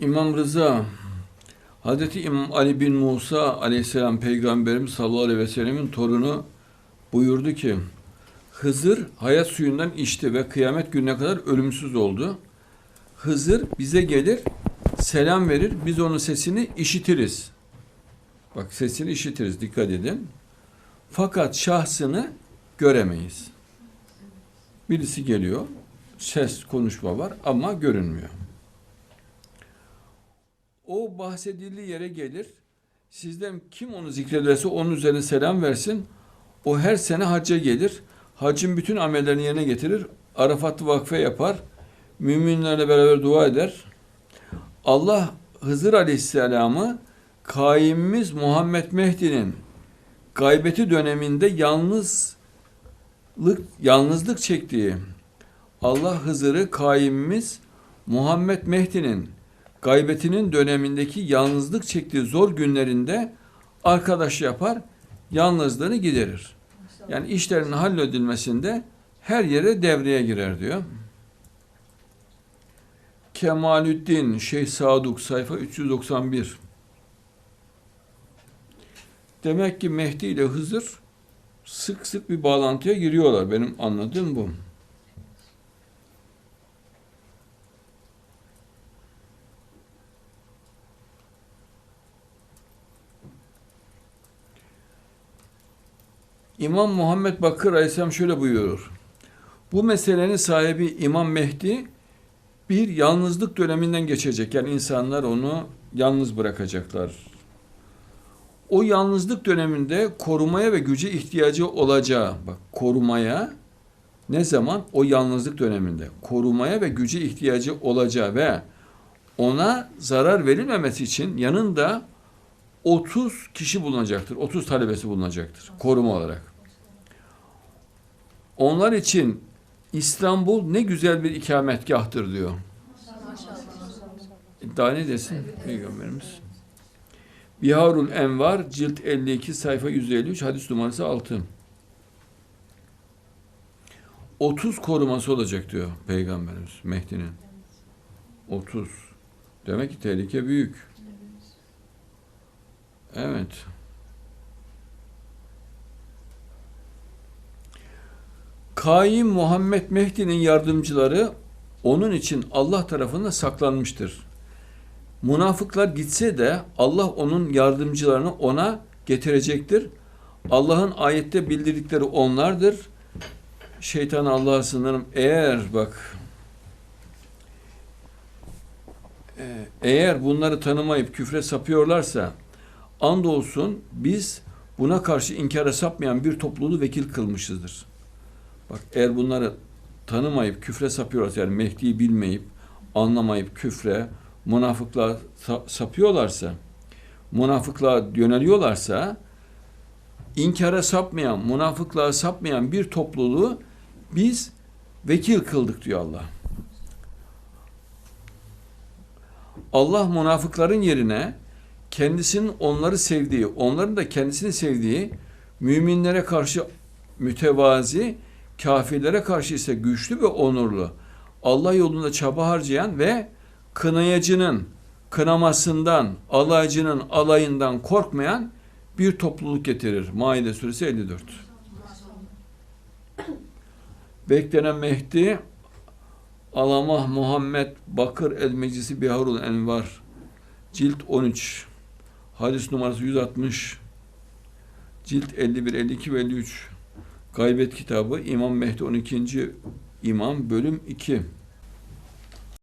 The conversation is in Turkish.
İmam Rıza Hazreti İmam Ali bin Musa aleyhisselam peygamberimiz sallallahu aleyhi ve sellemin torunu buyurdu ki Hızır hayat suyundan içti ve kıyamet gününe kadar ölümsüz oldu. Hızır bize gelir, selam verir, biz onun sesini işitiriz. Bak sesini işitiriz, dikkat edin. Fakat şahsını göremeyiz. Birisi geliyor, ses, konuşma var ama görünmüyor. O bahsedildiği yere gelir. Sizden kim onu zikrederse onun üzerine selam versin. O her sene hacca gelir. Hacın bütün amellerini yerine getirir. Arafat'ı vakfe yapar. Müminlerle beraber dua eder. Allah Hızır Aleyhisselam'ı kaimimiz Muhammed Mehdi'nin gaybeti döneminde yalnızlık yalnızlık çektiği Allah Hızır'ı kaimimiz Muhammed Mehdi'nin gaybetinin dönemindeki yalnızlık çektiği zor günlerinde arkadaş yapar, yalnızlığını giderir. Yani işlerin halledilmesinde her yere devreye girer diyor. Kemalüddin Şeyh Saduk sayfa 391. Demek ki Mehdi ile Hızır sık sık bir bağlantıya giriyorlar. Benim anladığım bu. İmam Muhammed Bakır Aleyhisselam şöyle buyuruyor. Bu meselenin sahibi İmam Mehdi bir yalnızlık döneminden geçecek. Yani insanlar onu yalnız bırakacaklar. O yalnızlık döneminde korumaya ve güce ihtiyacı olacağı, bak korumaya ne zaman? O yalnızlık döneminde korumaya ve güce ihtiyacı olacağı ve ona zarar verilmemesi için yanında 30 kişi bulunacaktır. 30 talebesi bulunacaktır koruma olarak. Onlar için İstanbul ne güzel bir ikametgahtır diyor. Daha ne desin Peygamberimiz? Biharul Envar cilt 52 sayfa 153 hadis numarası 6. 30 koruması olacak diyor Peygamberimiz Mehdi'nin. 30. Demek ki tehlike büyük. Evet. Kaim Muhammed Mehdi'nin yardımcıları onun için Allah tarafından saklanmıştır. Münafıklar gitse de Allah onun yardımcılarını ona getirecektir. Allah'ın ayette bildirdikleri onlardır. Şeytan Allah'a sınırım. Eğer bak e, eğer bunları tanımayıp küfre sapıyorlarsa andolsun biz buna karşı inkara sapmayan bir topluluğu vekil kılmışızdır. Bak eğer bunları tanımayıp küfre sapıyorlarsa yani Mehdi'yi bilmeyip anlamayıp küfre münafıklığa sa- sapıyorlarsa münafıklığa yöneliyorlarsa inkara sapmayan, münafıklığa sapmayan bir topluluğu biz vekil kıldık diyor Allah. Allah münafıkların yerine kendisinin onları sevdiği, onların da kendisini sevdiği müminlere karşı mütevazi, kafirlere karşı ise güçlü ve onurlu, Allah yolunda çaba harcayan ve kınayacının kınamasından, alaycının alayından korkmayan bir topluluk getirir. Maide suresi 54. Beklenen Mehdi Alamah Muhammed Bakır El Meclisi Biharul Envar Cilt 13 Hadis numarası 160 Cilt 51, 52 ve 53 Gaybet kitabı İmam Mehdi 12. İmam bölüm 2